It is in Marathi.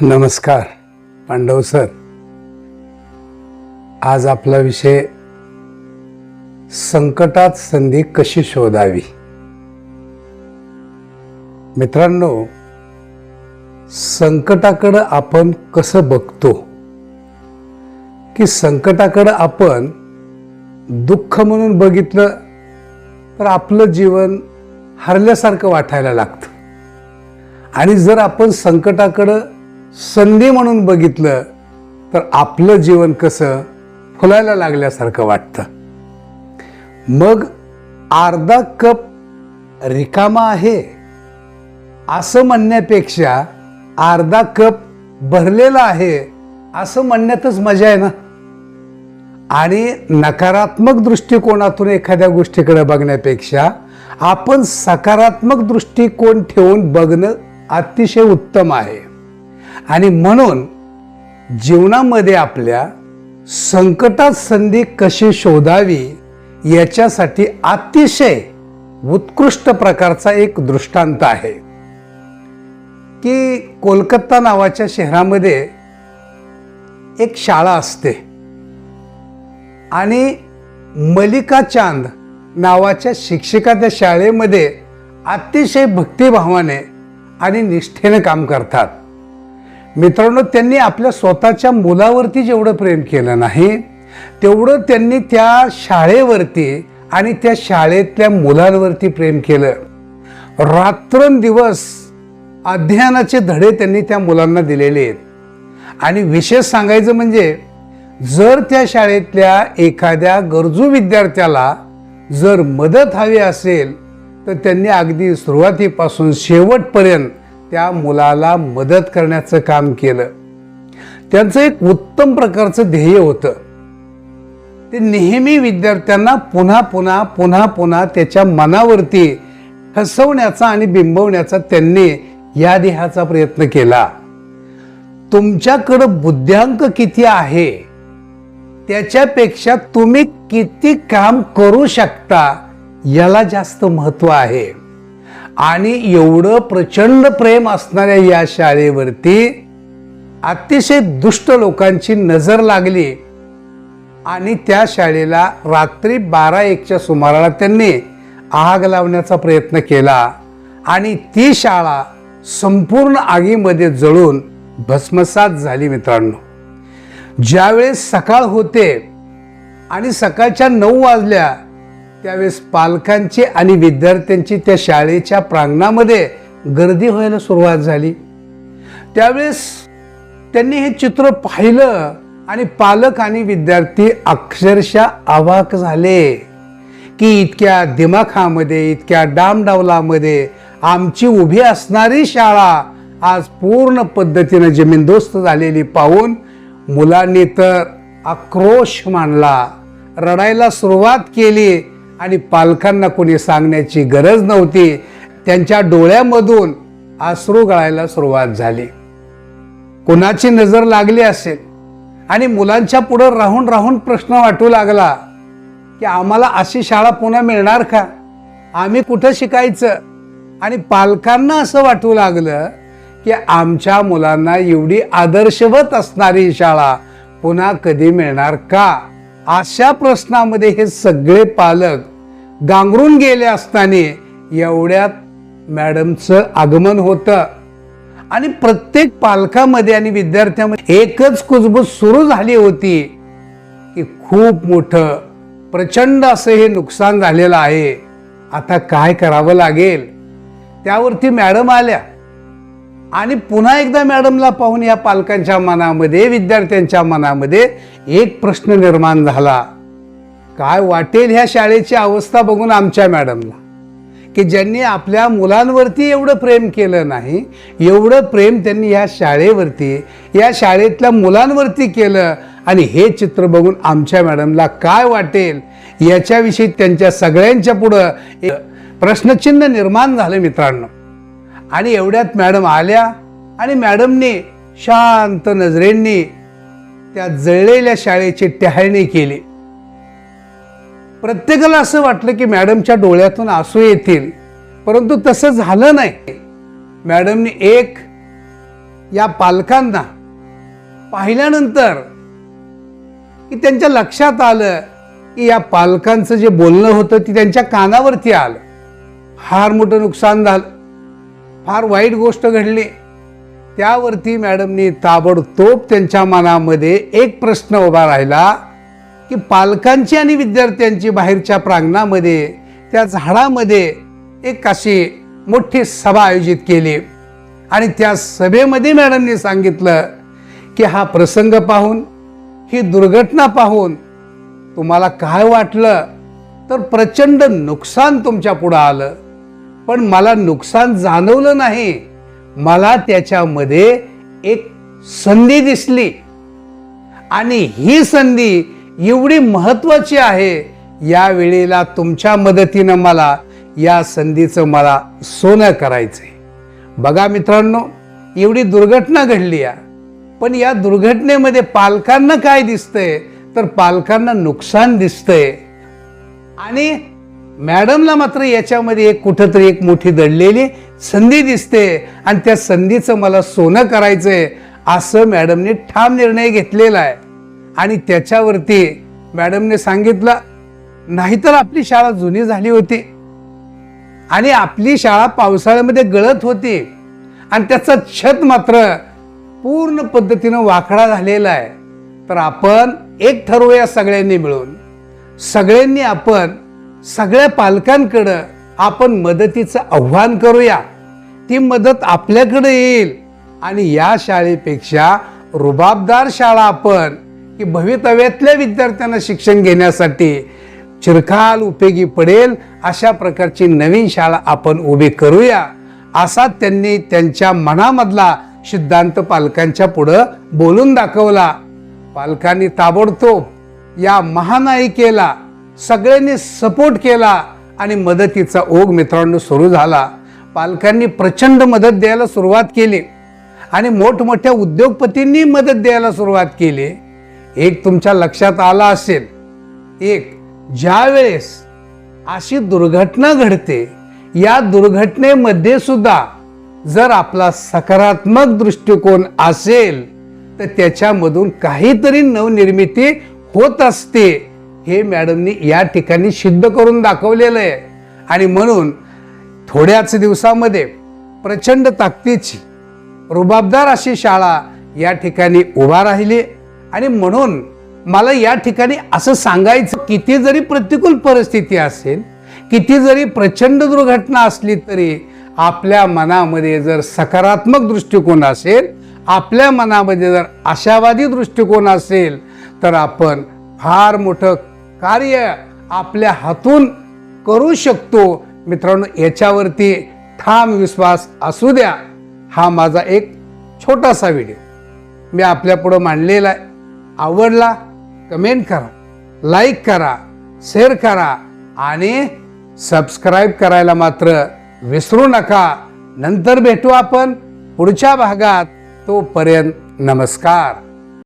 नमस्कार पांडव सर. आज आपला विषय संकटात संधी कशी शोधावी? मित्रांनो संकटाकडं आपण कसं बघतो? की संकटाकडं आपण दुःख म्हणून बघितलं तर आपलं जीवन हरल्यासारखं वाटायला लागतं. आणि जर आपण संकटाकडं संधी म्हणून बघितलं तर आपलं जीवन कसं फुलायला लागल्यासारखं वाटतं. मग अर्धा कप रिकामा आहे असं म्हणण्यापेक्षा अर्धा कप भरलेला आहे असं म्हणण्यातच मजा आहे ना? आणि नकारात्मक दृष्टिकोनातून एखाद्या गोष्टीकडे बघण्यापेक्षा आपण सकारात्मक दृष्टिकोन ठेवून बघणं अतिशय उत्तम आहे. आणि म्हणून जीवनामध्ये आपल्या संकटात संधी कशी शोधावी याच्यासाठी अतिशय उत्कृष्ट प्रकारचा एक दृष्टांत आहे. की कोलकाता नावाच्या शहरामध्ये एक शाळा असते. आणि मलिका चांद नावाच्या शिक्षिका त्या शाळेमध्ये अतिशय भक्तिभावाने आणि निष्ठेने काम करतात. मित्रांनो त्यांनी आपल्या स्वतःच्या मुलावरती जेवढं प्रेम केलं नाही तेवढं त्यांनी त्या शाळेवरती आणि त्या शाळेतल्या मुलांवरती प्रेम केलं. रात्रंदिवस अध्ययनाचे धडे त्यांनी त्या मुलांना दिलेले आहेत. आणि विशेष सांगायचं म्हणजे जर त्या शाळेतल्या एखाद्या गरजू विद्यार्थ्याला जर मदत हवी असेल तर त्यांनी अगदी सुरुवातीपासून शेवटपर्यंत त्या मुलाला मदत करण्याचं काम केलं. त्यांचं एक उत्तम प्रकारचं ध्येय होतं. ते नेहमी विद्यार्थ्यांना पुन्हा पुन्हा पुन्हा पुन्हा त्याच्या मनावरती हसवण्याचा आणि बिंबवण्याचा त्यांनी या देहाचा प्रयत्न केला. तुमच्याकडं बुद्ध्यांक किती आहे? त्याच्यापेक्षा तुम्ही किती काम करू शकता? याला जास्त महत्त्व आहे. आणि एवढं प्रचंड प्रेम असणाऱ्या या शाळेवरती अतिशय दुष्ट लोकांची नजर लागली. आणि त्या शाळेला रात्री बारा एकच्या सुमाराला त्यांनी आग लावण्याचा प्रयत्न केला आणि ती शाळा संपूर्ण आगीमध्ये जळून भस्मसात झाली मित्रांनो. ज्यावेळेस सकाळ होते आणि सकाळच्या नऊ वाजल्या त्यावेळेस पालकांची आणि विद्यार्थ्यांची त्या शाळेच्या प्रांगणामध्ये गर्दी व्हायला सुरुवात झाली. त्यावेळेस त्यांनी हे चित्र पाहिलं आणि पालक आणि विद्यार्थी अक्षरशः अवाक झाले की इतक्या दिमाखामध्ये इतक्या डामडावलामध्ये आमची उभी असणारी शाळा आज पूर्ण पद्धतीनं जमीनदोस्त झालेली पाहून मुलांनी तर आक्रोश मांडला रडायला सुरुवात केली. आणि पालकांना कोणी सांगण्याची गरज नव्हती. त्यांच्या डोळ्यामधून अश्रू गळायला सुरुवात झाली. कुणाची नजर लागली असेल आणि मुलांच्या पुढं राहून राहून प्रश्न वाटू लागला की आम्हाला अशी शाळा पुन्हा मिळणार का? आम्ही कुठं शिकायचं? आणि पालकांना असं वाटू लागलं की आमच्या मुलांना एवढी आदर्शवत असणारी शाळा पुन्हा कधी मिळणार का? अशा प्रश्नामध्ये हे सगळे पालक गांगरून गेले असताना एवढ्यात मॅडमचं आगमन होतं. आणि प्रत्येक पालकामध्ये आणि विद्यार्थ्यामध्ये एकच कुजबूज सुरू झाली होती की खूप मोठं प्रचंड असं हे नुकसान झालेलं आहे. आता काय करावं लागेल? त्यावरती मॅडम आल्या. आणि पुन्हा एकदा मॅडमला पाहून या पालकांच्या मनामध्ये विद्यार्थ्यांच्या मनामध्ये एक प्रश्न निर्माण झाला. काय वाटेल ह्या शाळेची अवस्था बघून आमच्या मॅडमला. की ज्यांनी आपल्या मुलांवरती एवढं प्रेम केलं नाही एवढं प्रेम त्यांनी ह्या शाळेवरती या शाळेतल्या मुलांवरती केलं. आणि हे चित्र बघून आमच्या मॅडमला काय वाटेल याच्याविषयी त्यांच्या सगळ्यांच्या पुढं प्रश्नचिन्ह निर्माण झालं मित्रांनो. आणि एवढ्यात मॅडम आल्या आणि मॅडमने शांत नजरेंनी त्या जळलेल्या शाळेची टहाळणे केली. प्रत्येकाला असं वाटलं की मॅडमच्या डोळ्यातून आसू येतील परंतु तसं झालं नाही. मॅडमने एक या पालकांना पाहिल्यानंतर की त्यांच्या लक्षात आलं की या पालकांचं जे बोलणं होतं ते त्यांच्या कानावरती आलं. फार मोठं नुकसान झालं. फार वाईट गोष्ट घडली. त्यावरती मॅडमनी ताबडतोब त्यांच्या मनामध्ये एक प्रश्न उभा राहिला की पालकांची आणि विद्यार्थ्यांची बाहेरच्या प्रांगणामध्ये त्या झाडामध्ये एक अशी मोठी सभा आयोजित केली. आणि त्या सभेमध्ये मॅडमनी सांगितलं की हा प्रसंग पाहून ही दुर्घटना पाहून तुम्हाला काय वाटलं? तर प्रचंड नुकसान तुमच्या पुढं आलं. पण मला नुकसान जाणवलं नाही. मला त्याच्यामध्ये एक संधी दिसली. आणि ही संधी एवढी महत्वाची आहे या वेळेला तुमच्या मदतीनं मला या संधीचं मला सोनं करायचंय. बघा मित्रांनो एवढी दुर्घटना घडली आहे पण या दुर्घटनेमध्ये पालकांना काय दिसतंय? तर पालकांना नुकसान दिसतंय. आणि मॅडमला मात्र याच्यामध्ये एक कुठंतरी एक मोठी दडलेली संधी दिसते. आणि त्या संधीचं मला सोनं करायचं आहे असं मॅडमने ठाम निर्णय घेतलेला आहे. आणि त्याच्यावरती मॅडमने सांगितलं नाहीतर आपली शाळा जुनी झाली होती. आणि आपली शाळा पावसाळ्यामध्ये गळत होती. आणि त्याचा छत मात्र पूर्ण पद्धतीनं वाकडा झालेला आहे. तर आपण एक ठरवूया सगळ्यांनी मिळून. सगळ्यांनी आपण सगळ्या पालकांकडं आपण मदतीचं आव्हान करूया. ती मदत आपल्याकडे येईल. आणि या शाळेपेक्षा रुबाबदार शाळा आपण की भवितव्यातल्या विद्यार्थ्यांना शिक्षण घेण्यासाठी चिरकाल उपयोगी पडेल अशा प्रकारची नवीन शाळा आपण उभी करूया. असा त्यांनी त्यांच्या मनामधला सिद्धांत पालकांच्या पुढं बोलून दाखवला. पालकांनी ताबडतोब या महानायिकेला सगळ्यांनी सपोर्ट केला आणि मदतीचा ओघ मित्रांनो सुरू झाला. पालकांनी प्रचंड मदत द्यायला सुरुवात केली आणि मोठमोठ्या उद्योगपतींनी मदत द्यायला सुरुवात केली. एक तुमच्या लक्षात आला असेल एक ज्यावेळेस अशी दुर्घटना घडते या दुर्घटनेमध्ये सुद्धा जर आपला सकारात्मक दृष्टिकोन असेल तर त्याच्यामधून काहीतरी नवनिर्मिती होत असते. हे मॅडमनी या ठिकाणी सिद्ध करून दाखवलेलं आहे. आणि म्हणून थोड्याच दिवसामध्ये प्रचंड ताकदीची रुबाबदार अशी शाळा या ठिकाणी उभा राहिली. आणि म्हणून मला या ठिकाणी असं सांगायचं किती जरी प्रतिकूल परिस्थिती असेल किती जरी प्रचंड दुर्घटना असली तरी आपल्या मनामध्ये जर सकारात्मक दृष्टिकोन असेल आपल्या मनामध्ये जर आशावादी दृष्टिकोन असेल तर आपण फार मोठं कार्य आपल्या हातून करू शकतो. मित्रांनो याच्यावरती ठाम विश्वास असू द्या. हा माझा एक छोटासा व्हिडिओ. मी आपल्यापुढं मांडलेला आहे. आवडला कमेंट करा लाईक करा शेअर करा आणि सबस्क्राईब करायला मात्र विसरू नका. नंतर भेटू आपण पुढच्या भागात. तोपर्यंत नमस्कार.